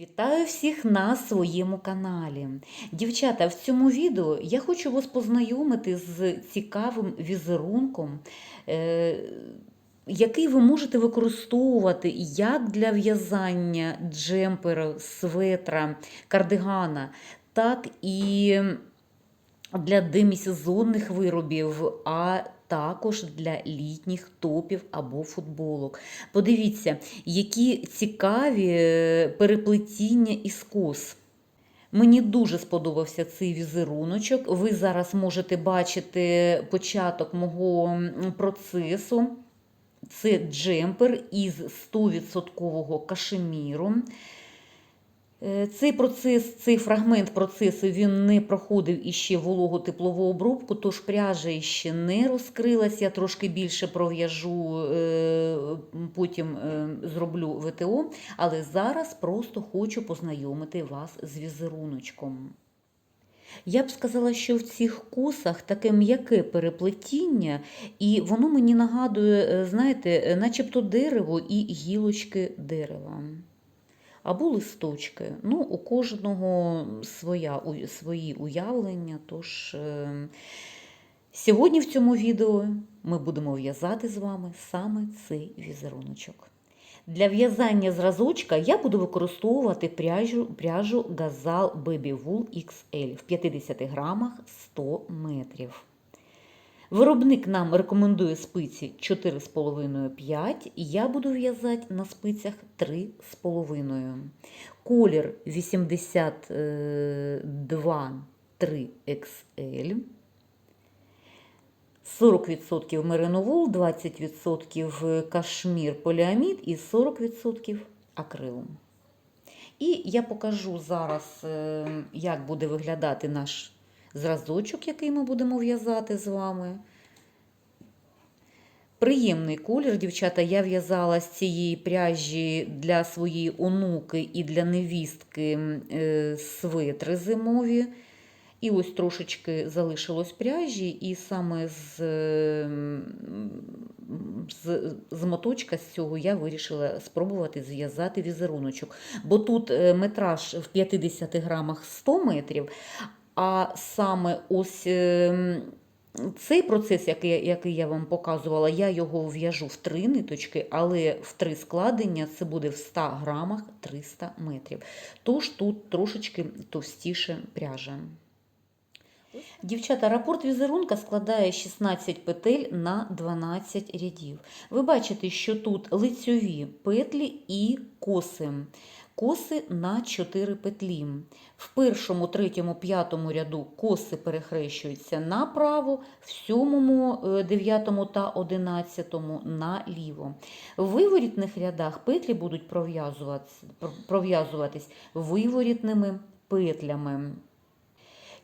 Вітаю всіх на своєму каналі. Дівчата, в цьому відео я хочу вас познайомити з цікавим візерунком, е, який ви можете використовувати як для в'язання джемпера, светра, кардигана, так і для демісезонних виробів, а також для літніх топів або футболок. Подивіться, які цікаві е, переплетіння іскос. Мені дуже сподобався цей візеруночок. Ви зараз можете бачити початок мого процесу. Це джемпер із 100% кашеміру. Е, Цей процес, цей фрагмент процесу він не проходив іще вологу-теплову обробку, тож пряжа іще не розкрилась. Я трошки більше пров'яжу, е, потім е, зроблю ВТО, але зараз просто хочу познайомити вас з візеруночком. Я б сказала, що в цих косах таке м'яке переплетіння, і воно мені нагадує, знаєте, начебто дерево і гілочки дерева. Або листочки. Ну, у кожного своя, свої уявлення. Тож е, сьогодні в цьому відео ми будемо в'язати з вами саме цей візеруночок. Для в'язання зразочка я буду використовувати пряжу, пряжу Gazal Baby Wool XL в 50 грамах 100 метрів. Виробник нам рекомендує спиці 4,5-5, і я буду в'язати на спицях 3,5. Колір 82 3XL. 40% мериновол, 20% кашмір поліамід і 40% акрил. І я покажу зараз, е, як буде виглядати наш зразочок, який ми будемо в'язати з вами. Приємний колір, дівчата. Я в'язала з цієї пряжі для своєї онуки і для невістки е, светри зимові. І ось трошечки залишилось пряжі, і саме з, з, з моточка з цього я вирішила спробувати зв'язати візеруночок. Бо тут е, метраж в 50 грамах 100 метрів, а саме ось е, цей процес, який, який я вам показувала, я його в'яжу в три ниточки, але в три складення це буде в 100 грамах 300 метрів. Тож тут трошечки товстіше пряжа. Дівчата, рапорт візерунка складає 16 петель на 12 рядів. Ви бачите, що тут лицьові петлі і коси. Коси на 4 петлі. В першому, третьому, п'ятому ряду коси перехрещуються направо, в сьомому, е, дев'ятому та одинадцятому наліво. В виворітних рядах петлі будуть пров'язуватись, виворітними петлями.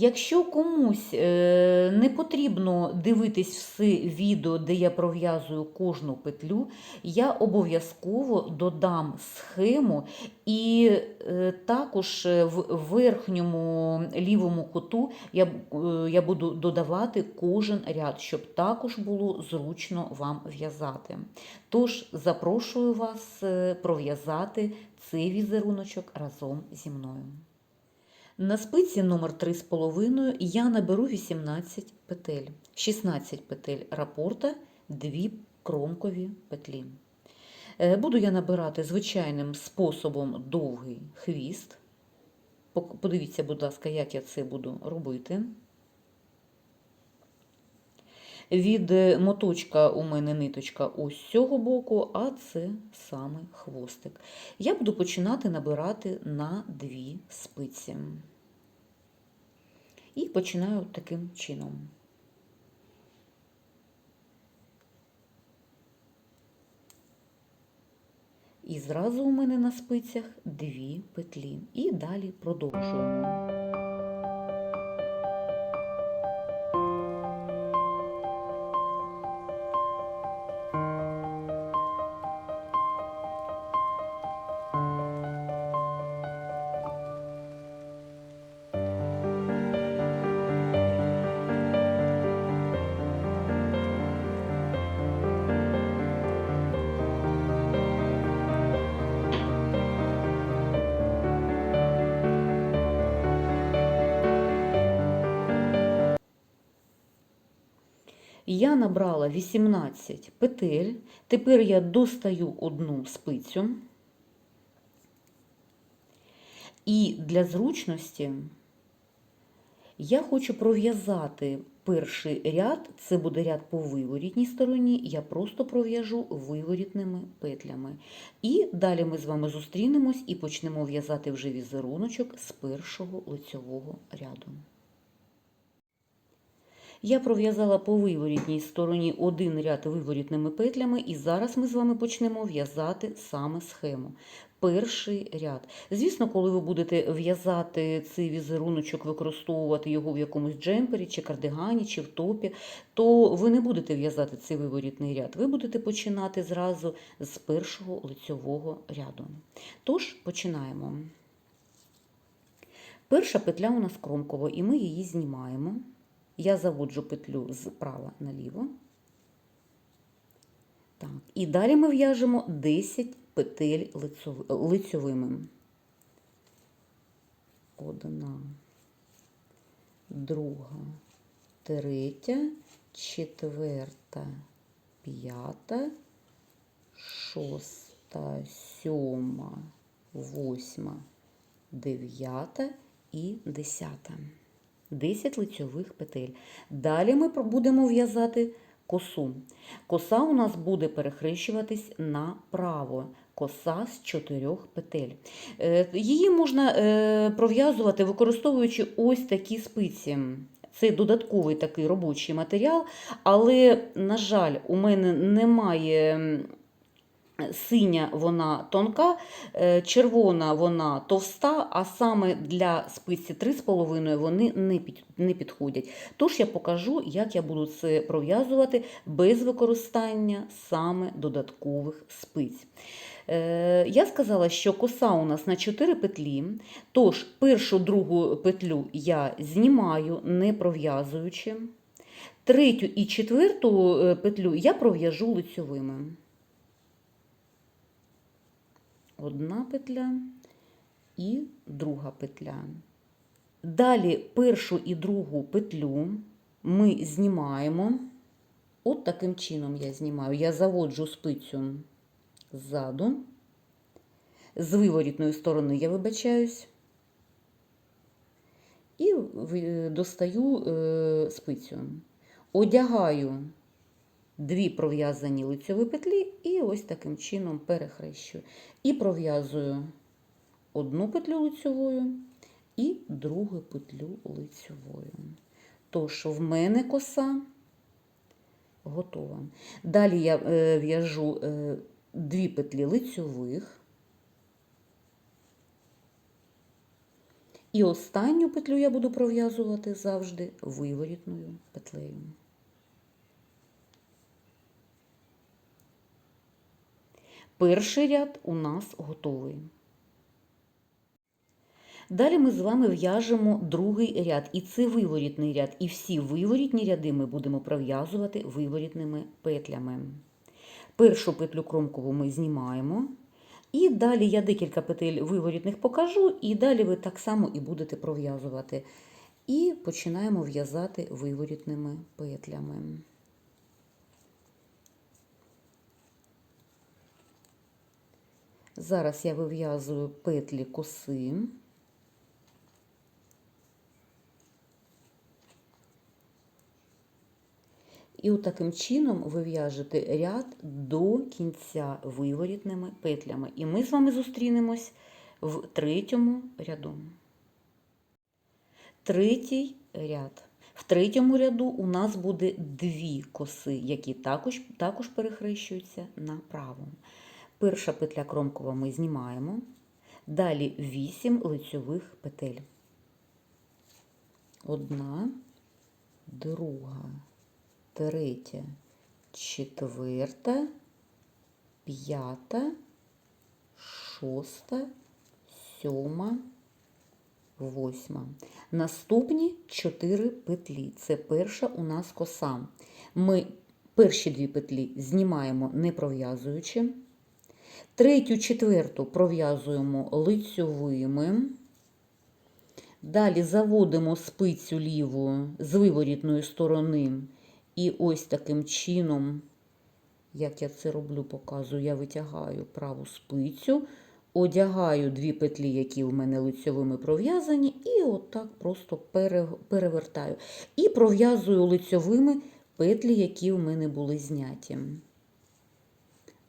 Якщо комусь е, не потрібно дивитись все відео, де я пров'язую кожну петлю, я обов'язково додам схему і е, також е, в верхньому лівому куту я, я буду додавати кожен ряд, щоб також було зручно вам в'язати. Тож запрошую вас пров'язати цей візеруночок разом зі мною. На спиці номер 3,5 я наберу 18 петель, 16 петель рапорта, 2 кромкові петлі. Е, Буду я набирати звичайним способом довгий хвіст. Подивіться, будь ласка, як я це буду робити. Від е, моточка у мене ниточка ось з цього боку, а це саме хвостик. Я буду починати набирати на дві спиці. І починаю таким чином. І зразу у мене на спицях дві петлі. І далі продовжуємо. Я набрала 18 петель. Тепер я достаю одну спицю. І для зручності я хочу пров'язати перший ряд, це буде ряд по виворітній стороні, я просто пров'яжу виворітними петлями. І далі ми з вами зустрінемось і почнемо в'язати вже візеруночок з першого лицьового ряду. Я пров'язала по виворітній стороні один ряд виворітними петлями, і зараз ми з вами почнемо в'язати саме схему. Перший ряд. Звісно, коли ви будете в'язати цей візеруночок, використовувати його в якомусь джемпері, чи кардигані, чи в топі, то ви не будете в'язати цей виворітний ряд. Ви будете починати зразу з першого лицьового ряду. Тож, починаємо. Перша петля у нас кромкова, і ми її знімаємо. Я заводжу петлю зправа наліво. Так. І далі ми в'яжемо 10 петель лицьовими. Одна, друга, третя, четверта, п'ята, шоста, сьома, восьма, дев'ята і десята. 10 лицьових петель. Далі ми будемо в'язати косу. Коса у нас буде перехрещуватись направо. Коса з чотирьох петель. Е, Її можна е, пров'язувати, використовуючи ось такі спиці. Це додатковий такий робочий матеріал, але, на жаль, у мене немає Синя вона тонка, е, червона вона товста, а саме для спиці 3,5 вони не підходять. Тож я покажу, як я буду це пров'язувати без використання саме додаткових спиць. Е, я сказала, що коса у нас на 4 петлі, тож першу другу петлю я знімаю, не пров'язуючи. Третю і четверту е, петлю я пров'яжу лицьовими одна петля і друга петля. Далі першу і другу петлю ми знімаємо. От таким чином я знімаю. Я заводжу спицю ззаду, з виворітної сторони я вибачаюсь, і достаю е, спицю. Одягаю дві пров'язані лицьові петлі і ось таким чином перехрещую. І пров'язую одну петлю лицьовою і другу петлю лицьовою. Тож, в мене коса готова. Далі я е, в'яжу е, дві петлі лицьових. І останню петлю я буду пров'язувати завжди виворітною петлею. Перший ряд у нас готовий. Далі ми з вами в'яжемо другий ряд, і це виворітний ряд. І всі виворітні ряди ми будемо пров'язувати виворітними петлями. Першу петлю кромкову ми знімаємо. І далі я декілька петель виворітних покажу, і далі ви так само і будете пров'язувати. І починаємо в'язати виворітними петлями. Зараз я вив'язую петлі коси. І от таким чином ви в'яжете ряд до кінця виворітними петлями. І ми з вами зустрінемось в третьому ряду. Третій ряд. В третьому ряду у нас буде дві коси, які також також перехрещуються направо. Перша петля кромкова ми знімаємо, далі 8 лицьових петель. Одна, друга, третя, четверта, п'ята, шоста, сьома, восьма. Наступні 4 петлі. Це перша у нас коса. Ми перші дві петлі знімаємо не пров'язуючи. Третю, четверту пров'язуємо лицьовими. Далі заводимо спицю ліву з виворітної сторони І ось таким чином, як я це роблю, показую, я витягаю праву спицю, одягаю дві петлі, які в мене лицьовими пров'язані, і отак просто перевертаю. І пров'язую лицьовими петлі, які в мене були зняті.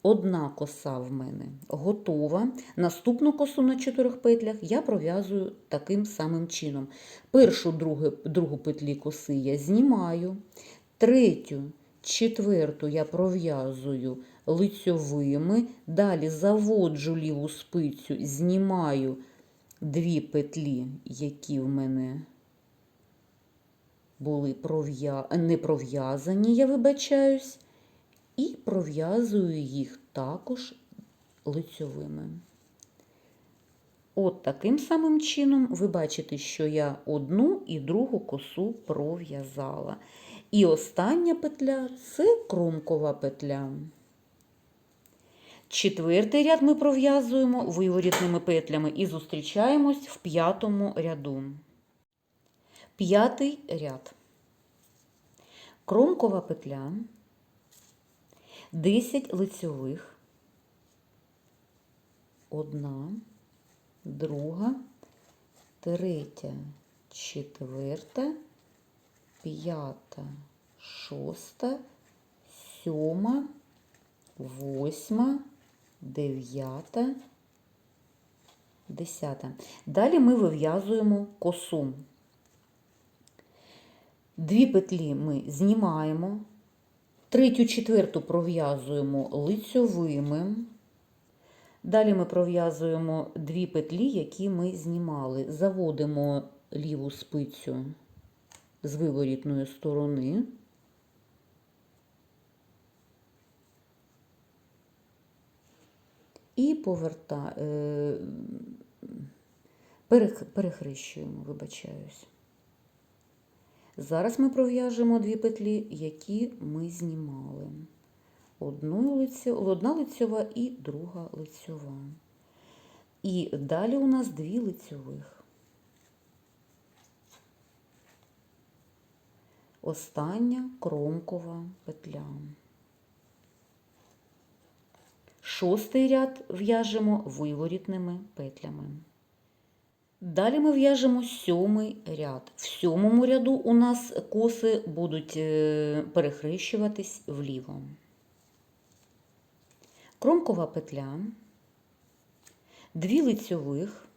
Одна коса в мене готова. Наступну косу на чотирьох петлях я пров'язую таким самим чином. Першу другу, другу петлі коси я знімаю, третю, четверту я пров'язую лицьовими, далі заводжу ліву спицю, знімаю дві петлі, які в мене були пров'я... не пров'язані, я вибачаюсь і пров'язую їх також лицьовими. От таким самим чином ви бачите, що я одну і другу косу пров'язала. І остання петля це кромкова петля. Четвертий ряд ми пров'язуємо виворітними петлями і зустрічаємось в п'ятому ряду. П'ятий ряд. Кромкова петля. 10 лицьових, одна, друга, третя, четверта, п'ята, шоста, сьома, восьма, дев'ята, десята. Далі ми вив'язуємо косу. Дві петлі ми знімаємо. Третю, четверту пров'язуємо лицьовими. Далі ми пров'язуємо дві петлі, які ми знімали. Заводимо ліву спицю з виворітної сторони. І поверта... е, перехрещуємо, вибачаюсь. Зараз ми пров'яжемо дві петлі, які ми знімали. Одна лицьова і друга лицьова. І далі у нас дві лицьових. Остання кромкова петля. Шостий ряд в'яжемо виворітними петлями. Далі ми в'яжемо сьомий ряд. В сьомому ряду у нас коси будуть е, перехрещуватись вліво. Кромкова петля, дві лицьових,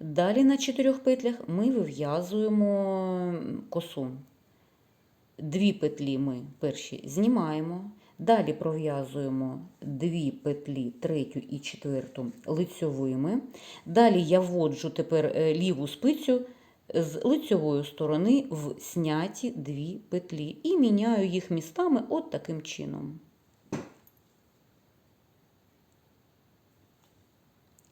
Далі на чотирьох петлях ми вив'язуємо косу. Дві петлі ми перші знімаємо, далі пров'язуємо дві петлі, третю і четверту лицьовими. Далі я вводжу тепер е, ліву спицю з лицьової сторони в сняті дві петлі і міняю їх містами от таким чином.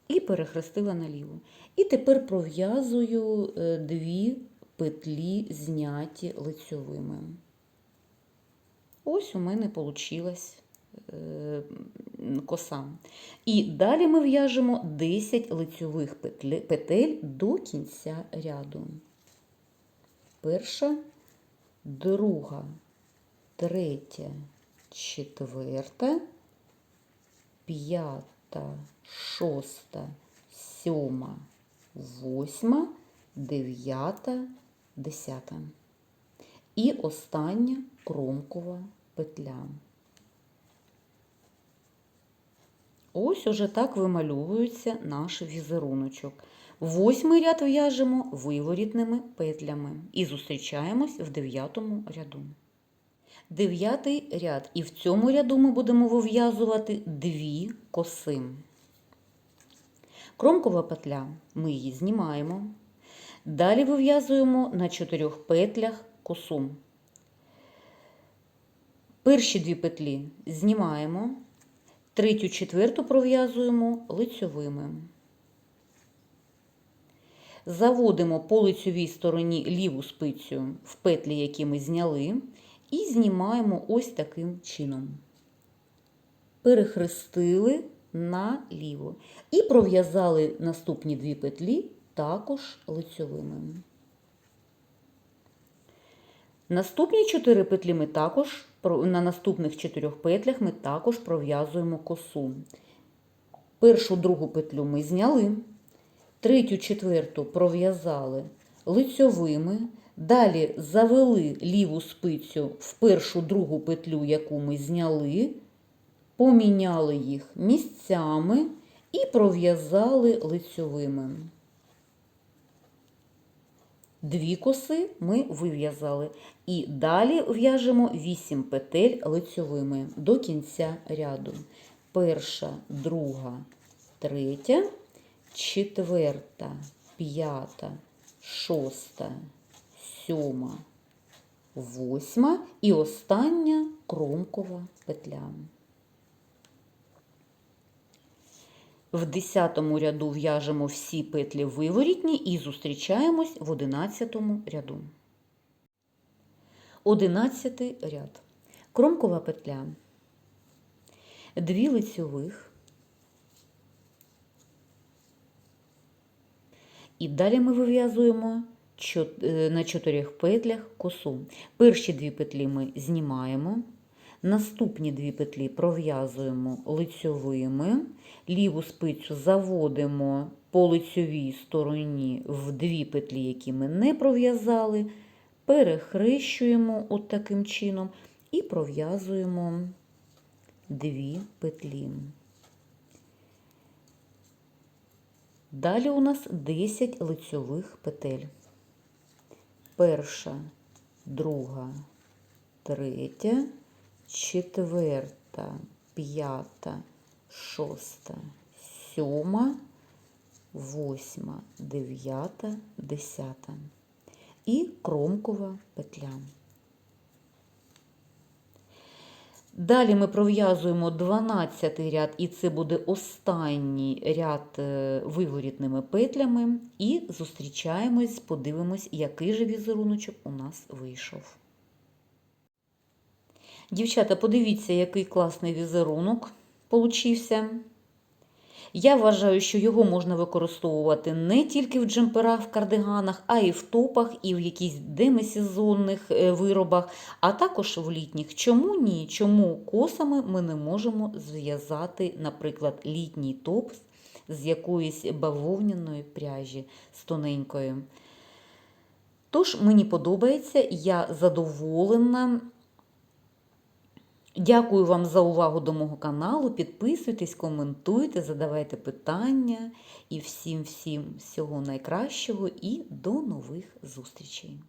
І перехрестила наліво. І тепер пров'язую е, дві петлі, зняті лицьовими. Ось у мене вийшла коса. І далі ми в'яжемо 10 лицьових петель до кінця ряду. Перша, друга, третя, четверта, п'ята, шоста, сьома, восьма, дев'ята, десята. І остання кромкова петля. Ось уже так вимальовується наш візеруночок. Восьмий ряд в'яжемо виворітними петлями і зустрічаємось в дев'ятому ряду. Дев'ятий ряд. І в цьому ряду ми будемо вив'язувати дві коси. Кромкова петля, ми її знімаємо. Далі вив'язуємо на чотирьох петлях косу. Перші дві петлі знімаємо, третю, четверту пров'язуємо лицьовими. Заводимо по лицьовій стороні ліву спицю в петлі, які ми зняли, і знімаємо ось таким чином. Перехрестили наліво. І пров'язали наступні дві петлі також лицьовими. Наступні 4 петлі ми також на наступних 4 петлях ми також пров'язуємо косу. Першу другу петлю ми зняли, третю, четверту пров'язали лицьовими, далі завели ліву спицю в першу другу петлю, яку ми зняли, поміняли їх місцями і пров'язали лицьовими. Дві коси ми вив'язали. І далі в'яжемо 8 петель лицьовими до кінця ряду. Перша, друга, третя, четверта, п'ята, шоста, сьома, восьма і остання кромкова петля. В 10 ряду в'яжемо всі петлі виворітні і зустрічаємось в 11 ряду. 11 ряд. Кромкова петля. Дві лицьових. І далі ми вив'язуємо е, на чотирьох петлях косу. Перші дві петлі ми знімаємо. Наступні дві петлі пров'язуємо лицьовими, ліву спицю заводимо по лицьовій стороні в дві петлі, які ми не пров'язали, перехрещуємо от таким чином і пров'язуємо дві петлі. Далі у нас 10 лицьових петель. Перша, друга, третя, четверта, п'ята, шоста, сьома, восьма, дев'ята, десята. І кромкова петля. Далі ми пров'язуємо 12 ряд, і це буде останній ряд е, виворітними петлями. І зустрічаємось, подивимось, який же візеруночок у нас вийшов. Дівчата, подивіться, який класний візерунок получився. Я вважаю, що його можна використовувати не тільки в джемперах, в кардиганах, а й в топах, і в якісь демисезонних е, виробах, а також в літніх. Чому ні? Чому косами ми не можемо зв'язати, наприклад, літній топ з якоїсь бавовняної пряжі з тоненькою. Тож мені подобається, я задоволена. Дякую вам за увагу до мого каналу. Підписуйтесь, коментуйте, задавайте питання. І всім всім всього найкращого і до нових зустрічей!